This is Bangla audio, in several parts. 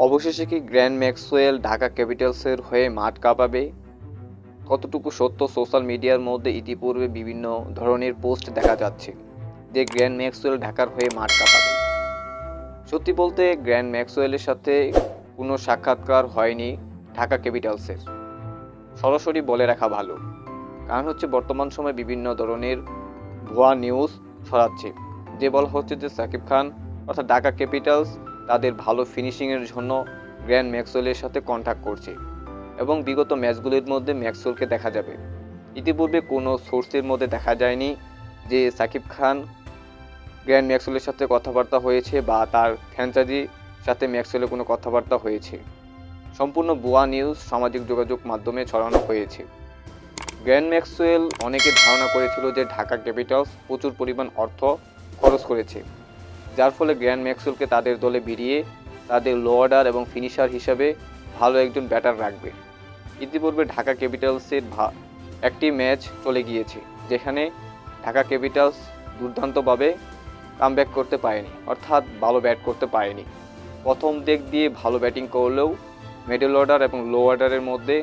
অবশেষে কি গ্র্যান্ড ম্যাক্সওয়েল ঢাকা ক্যাপিটালসের হয়ে মাঠ কাঁপাবে? কতটুকু সত্য সোশ্যাল মিডিয়ার মধ্যে ইতিপূর্বে বিভিন্ন ধরনের পোস্ট দেখা যাচ্ছে যে গ্র্যান্ড ম্যাক্সওয়েল ঢাকার হয়ে মাঠ কাঁপাবে? সত্যি বলতে গ্র্যান্ড ম্যাক্সওয়েলের সাথে কোনো সাক্ষাৎকার হয়নি ঢাকা ক্যাপিটালসের। সরাসরি বলে রাখা ভালো। কারণ হচ্ছে বর্তমান সময়ে বিভিন্ন ধরনের ভুয়া নিউজ ছড়াচ্ছে। যে বলা হচ্ছে যে সাকিব খান অর্থাৎ ঢাকা ক্যাপিটালস তাদের ভালো ফিনিশিংয়ের জন্য গ্র্যান্ড ম্যাক্সওয়েলের সাথে কন্ট্যাক্ট করছে এবং বিগত ম্যাচগুলির মধ্যে ম্যাক্সওয়েলকে দেখা যাবে। ইতিপূর্বে কোনো সোর্সের মধ্যে দেখা যায়নি যে সাকিব খান গ্র্যান্ড ম্যাক্সওয়েলের সাথে কথাবার্তা হয়েছে বা তার ফ্র্যাঞ্চাইজির সাথে ম্যাক্সওয়েলের কোনো কথাবার্তা হয়েছে। সম্পূর্ণ ভুয়া নিউজ সামাজিক যোগাযোগ মাধ্যমে ছড়ানো হয়েছে। গ্র্যান্ড ম্যাক্সওয়েল অনেকে ধারণা করেছিল যে ঢাকা ক্যাপিটালস প্রচুর পরিমাণ অর্থ খরচ করেছে। যার ফলে গ্র্যান্ড ম্যাক্সওয়েলকে তাদের দলে ভিড়িয়ে তাদের লো অর্ডার এবং ফিনিশার হিসাবে ভালো একজন ব্যাটার রাখবে। ইতিপূর্বে ঢাকা ক্যাপিটালসের একটি ম্যাচ চলে গিয়েছে, যেখানে ঢাকা ক্যাপিটালস দুর্দান্তভাবে কামব্যাক করতে পারেনি, অর্থাৎ ভালো ব্যাট করতে পারেনি। প্রথম দিক দিয়ে ভালো ব্যাটিং করলেও মিডল অর্ডার এবং লো অর্ডারের মধ্যে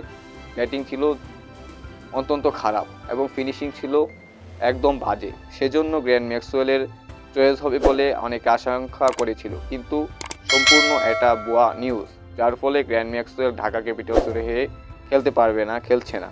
ব্যাটিং ছিল অত্যন্ত খারাপ এবং ফিনিশিং ছিল একদম বাজে। সেজন্য গ্র্যান্ড ম্যাক্সওয়েলের চয়েস হবে বলে অনেকে আশঙ্কা করেছিল। কিন্তু সম্পূর্ণ এটা বোয়া নিউজ যার ফলে গ্র্যান্ড ম্যাক্সওয়েল ঢাকা ক্যাপিটালসের হয়ে খেলতে পারবে না, খেলছে না।